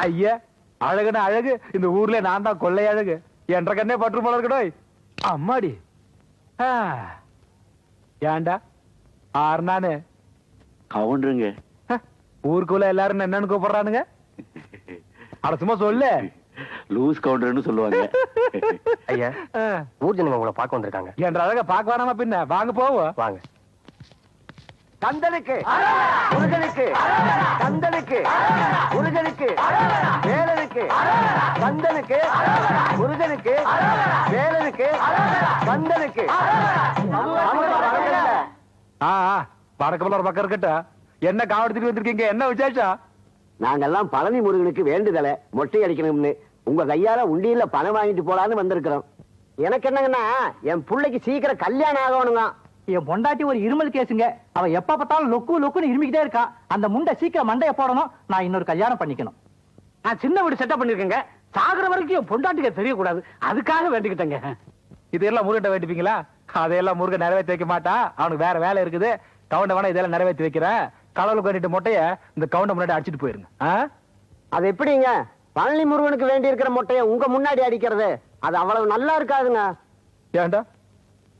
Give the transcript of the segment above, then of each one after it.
ஐயா அழகுன அழகு இந்த ஊர்ல நான் தான் கொள்ளை அழகு. என்ற கண்ணே பற்று போல இருக்கடோய். அம்மாடி. ஆ. ஏன்டா ஆறு நானு கவுண்டருங்க. ஹ, ஊருக்குள்ள எல்லாரும் என்னன்னு கூப்பிடுறானுங்க? அட சும்மா சொல்லு. லூஸ் கவுண்டர்னு சொல்லுவாங்க. ஐயா. ஊர் ஜனங்க உங்களை பார்க்க வந்திருக்காங்க. என்ற அழக பாக்க வேணாமா பின்ன? வாங்க போவோம். வாங்க. கந்தனுக்கு முருகனுக்கு கந்தனுக்கு முருகனுக்கு வேலனுக்கு கந்தனுக்கு முருகனுக்கு வேலனுக்கு கந்தனுக்கு. வடக்கு ஒரு பக்கம் இருக்கட்டும். என்ன காவடிச்சுட்டு வந்திருக்கீங்க? என்ன விசேஷம்? நாங்கெல்லாம் பழனி முருகனுக்கு வேண்டுதலை மொட்டை அடிக்கணும்னு. உங்க கையால உண்டியில பணம் வாங்கிட்டு போலான்னு வந்திருக்கிறோம். எனக்கு என்னங்கன்னா என் பிள்ளைக்கு சீக்கிரம் கல்யாணம் ஆகணுங்க. என் பொண்டாட்டி ஒரு இருமல் கேசுங்க அவ எப்ப பார்த்தாலும் லொக்கு லொக்குன்னு இருமிக்கிட்டே இருக்கா. அந்த முண்டை சீக்கிரம் மண்டைய போடணும். நான் இன்னொரு கல்யாணம் பண்ணிக்கணும். நான் சின்ன வீடு செட்டப் பண்ணிருக்கேங்க. சாகுற வரைக்கும் என் பொண்டாட்டிக்கு தெரியக்கூடாது. அதுக்காக வேண்டிக்கிட்டேங்க. இதெல்லாம் முருகன் வேண்டிப்பீங்களா? அதையெல்லாம் முருகன் நிறைவேற்றி வைக்க மாட்டான் அவனுக்கு வேற வேலை இருக்குது. கவுண்ட வேணா இதெல்லாம் நிறைவேற்றி வைக்கிறேன். கடவுளுக்கு வேண்டிட்டு மொட்டைய இந்த கவுண்ட முன்னாடி அடிச்சிட்டு போயிருங்க? அது எப்படிங்க? பழனி முருகனுக்கு வேண்டி இருக்கிற மொட்டையை உங்க முன்னாடி அடிக்கிறது? அது அவ்வளவு நல்லா இருக்காதுங்க. ஏன்டா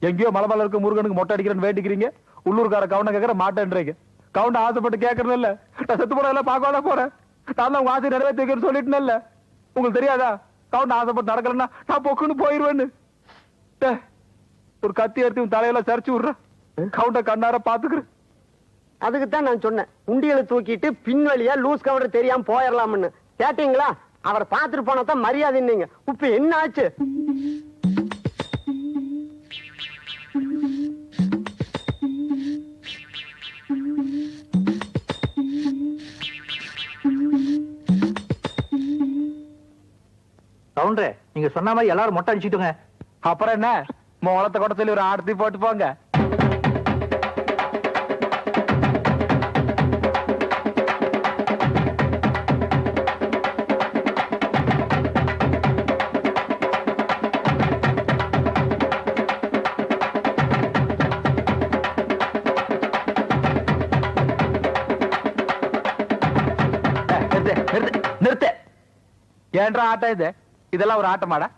எங்கேயோ மலைமலை இருக்க முருகனுக்கு மொட்டை அடிக்கிறேன்னு வேண்டிக்கிறீங்க. உள்ளூர்கார கவுண்ட கேட்கற மாட்டேன்றீங்க கவுண்ட ஆசைப்பட்டு கேட்கறது இல்ல. நான் செத்து போறேன் எல்லாம் பார்க்க போறேன். நான் தான் உங்க ஆசை நிறைவேற்றி வைக்கிறேன்னு சொல்லிட்டேன் இல்ல. உங்களுக்கு தெரியாதா? கவுண்ட ஆசைப்பட்டு நடக்கலன்னா நான் பொக்குன்னு போயிருவேன்னு. ஒரு கத்தி எடுத்து உன் தலையில சரிச்சு விடுறேன். கவுண்ட கண்ணார பாத்துக்கிறேன். அதுக்கு தான் நான் சொன்னேன். உண்டியலை தூக்கிட்டு பின் வழியா லூஸ் கவுண்டர் தெரியாம போயிடலாம்னு கேட்டீங்களா? அவரை பார்த்துட்டு போனா தான் மரியாதை நீங்க. இப்ப என்ன ஆச்சு? நீங்க சொன்ன மாதிரி எல்லாரும் மொட்டை அடிச்சுட்டுங்க. அப்புறம் என்ன? மோளத்தை கூட சொல்லி ஒரு ஆடத்தி போட்டு போங்க. ஏன்றா ஆட்டம் இது? இதெல்லாம் ஒரு ஆட்டமாடா?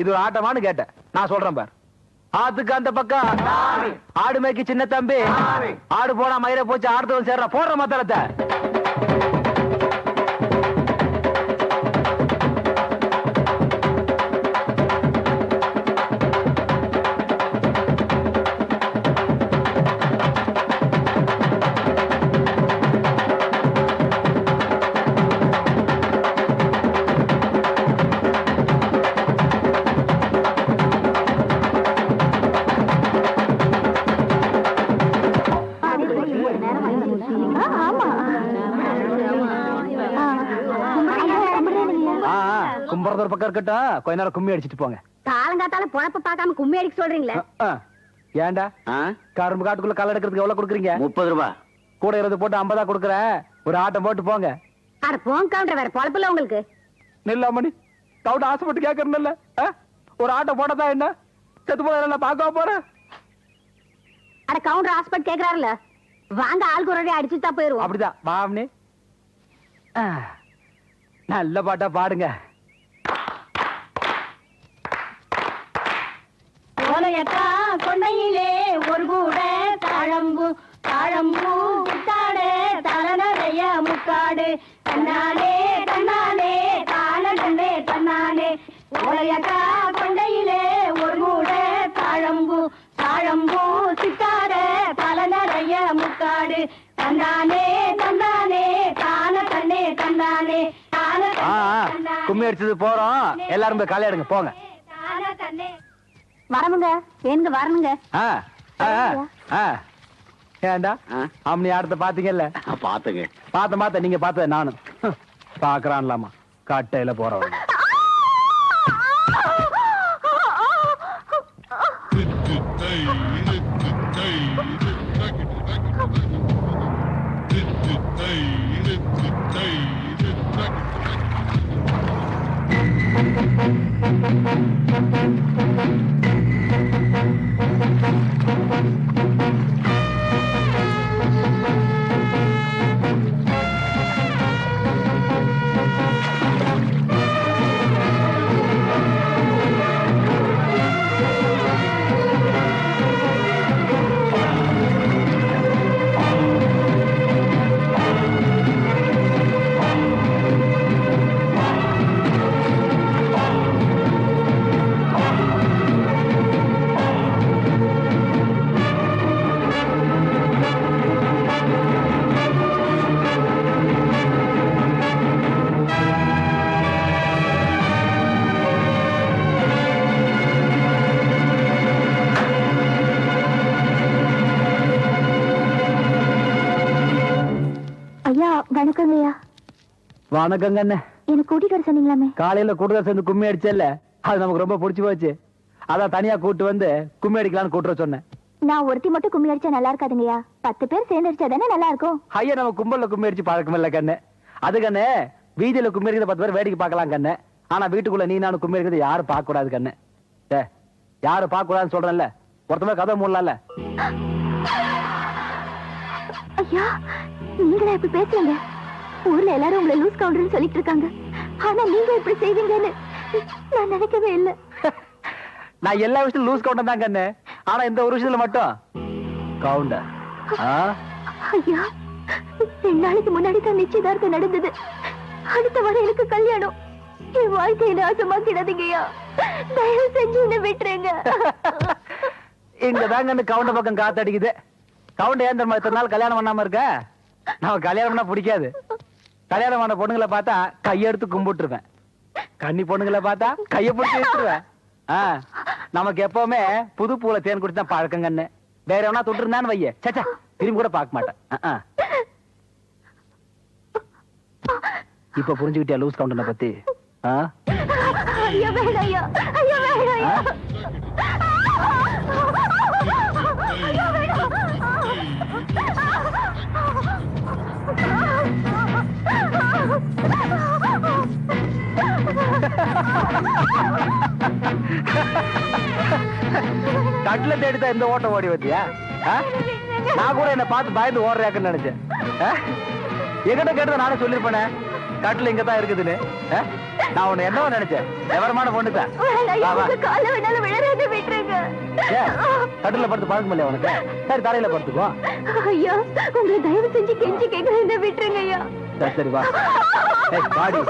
இது ஒரு ஆட்டமான்னு கேட்டேன். நான் சொல்றேன் பார். ஆத்துக்கு அந்த பக்கம். ஆடு மேய்க்கு சின்ன தம்பி. ஆடு போனா மயிரை போச்சு ஆடுத்தவன் சேர்ற. போடுற மத்தளத்தை. ஒரு பக்கம் இருக்கட்டும். கொஞ்ச நேரம் கும்மி அடிச்சிட்டு போங்க. காலங்காத்தால பொழப்ப பார்க்காம கும்மி அடிக்க சொல்றீங்களே? ஆ? கரும்பு காட்டுக்குள்ள களை எடுக்கிறதுக்கு எவ்வளவு கொடுக்குறீங்க? முப்பது ரூபா. கூட இருபது போட்டு ஐம்பதா கொடுக்குறேன். ஒரு ஆட்டம் போட்டு போங்க. அட போங்க கவுண்டர் வேற பொழப்பில்ல உங்களுக்கு. நெல்லாமணி கவுண்ட் ஆசைப்பட்டு கேட்கறதில்ல ஒரு ஆட்டம் போட்டதா என்ன? செத்து போறேன் நான் பார்க்க போறேன். அட கவுண்டர் ஹாஸ்பிட்டல் கேக்குறாருல. வாங்க ஆளுக்கு ஒரு அடி அடிச்சுட்டு தான் போயிருவோம். அப்படிதான் மாமனி. நல்ல பாட்டா பாடுங்க. ஓலையக்கா கொண்டையிலே ஒரு கூட தாழம்பு. தாழம்பூ முத்தாடு தலை நிறைய முக்காடு. தன்னாலே தன்னாலே தான கண்டே தன்னாலே. ஓலையக்கா கொண்டையிலே ஒரு கூட தாழம்பு. தாழம்பூ சித்தாட தலை நிறைய முக்காடு. தன்னானே தன்னானே தான கண்ணே தன்னானே தான ஆ ஆ, கும்மி அடிச்சது போறோம். எல்லாரும் போய் களை எடுங்க போங்க. வரமுங்க எங்க வரணுங்க. ஆ? அம்மனி ஆடத்தை பாத்தீங்கல்ல? பாத்துங்க. பார்த்த மாத்த நீங்க பார்த்தது நானும். பாக்குறான்லாமா? கட்டையில போறவங்க வணக்கங்க ஐயா வணக்கங்க அண்ணே எனக்கு சொன்னீங்களாமே? காலையில கூட்டுறத சேர்ந்து கும்மி அடிச்சல்ல அது நமக்கு ரொம்ப பிடிச்சு போச்சு. அதான் தனியா கூட்டு வந்து கும்மி அடிக்கலாம்னு கூட்டுற சொன்னேன். நான் ஒருத்தி மட்டும் கும்மி அடிச்சா நல்லா இருக்காதுங்கய்யா. பத்து பேர் சேர்ந்து அடிச்சா தானே நல்லா இருக்கும்? ஐயா நம்ம கும்பல்ல கும்மி அடிச்சு பழக்கம் இல்ல கண்ணு. அது கண்ணு வீதியில கும்மி அடிக்கிறத பத்து பேர் வேடிக்கை பார்க்கலாம் கண்ணு. ஆனா வீட்டுக்குள்ள நீ நானும் கும்மி அடிக்கிறது யாரும் பார்க்க கூடாது கண்ணு யாரும் பார்க்க கூடாதுன்னு சொல்றேன்ல. ஒருத்தமே கதை மூடலாம்ல. ஐயா நீங்களா இப்படி பேசுறீங்க? ஊர்ல எல்லாரும் உங்களை லூஸ் கவுண்டர்னு சொல்லிட்டு இருக்காங்க. ஆனா நீங்க இப்படி செய்வீங்கன்னு நான் நினைக்கவே இல்லை. நான் எல்லா விஷயத்திலும் லூஸ் கவுண்டர் தான் கண்ணு ஆனா இந்த ஒரு விஷயத்துல மட்டும். கவுண்டர் ஐயா ரெண்டு நாளைக்கு முன்னாடி தான் நிச்சயதார்த்தம் நடந்தது. அடுத்த வாரம் எனக்கு கல்யாணம். என் வாழ்க்கையை நாசமாக்கிடாதீங்கய்யா தயவு செஞ்சு என்ன விட்டுருங்க. இங்க தான் கண்ணு கவுண்டர் பக்கம் காத்தடிக்குது. கவுண்டர் ஏன் தெரியுமா இத்தனை நாள் கல்யாணம் பண்ணாம இருக்க? நம்ம கல்யாணம் பண்ணா பிடிக்காது. கல்யாணம் பண்ண பொண்ணுங்களை பார்த்தா கையெடுத்து கும்பிட்டுருவேன். கன்னி பொண்ணுங்களை பார்த்தா கைய பிடிச்சி ஆ, நமக்கு எப்பவுமே புது பூல தேன் குடிச்சு தான் பழக்கம் கண்ணு. வேற எவனா தொட்டு இருந்தான்னு வைய சச்சா திரும்பி கூட பார்க்க மாட்டேன். இப்ப புரிஞ்சுக்கிட்டியா லூஸ் கவுண்டனை பத்தி? ஆ? கட்டில தேடிதான் இந்த ஓட்டம் ஓடி வந்தியா? நான் கூட என்ன பார்த்து பயந்து ஓடுறாக்குன்னு நினைச்சேன். ஆ? என்கிட்ட கேட்டதை நானே சொல்லிருப்பேனே கட்டில இங்க தான் இருக்குதுன்னு? நான் உன்னை என்னவோ நினைச்சேன். விவரமான பொண்ணு தான் கட்டில படுத்து பழக்கம் இல்லையா உனக்கு? சரி தரையில படுத்துக்கோ. ஐயா உங்களை தயவு செஞ்சு கெஞ்சி கேட்கறேன் என்ன விட்டுருங்க ஐயா. சரி சரி வா. மேல.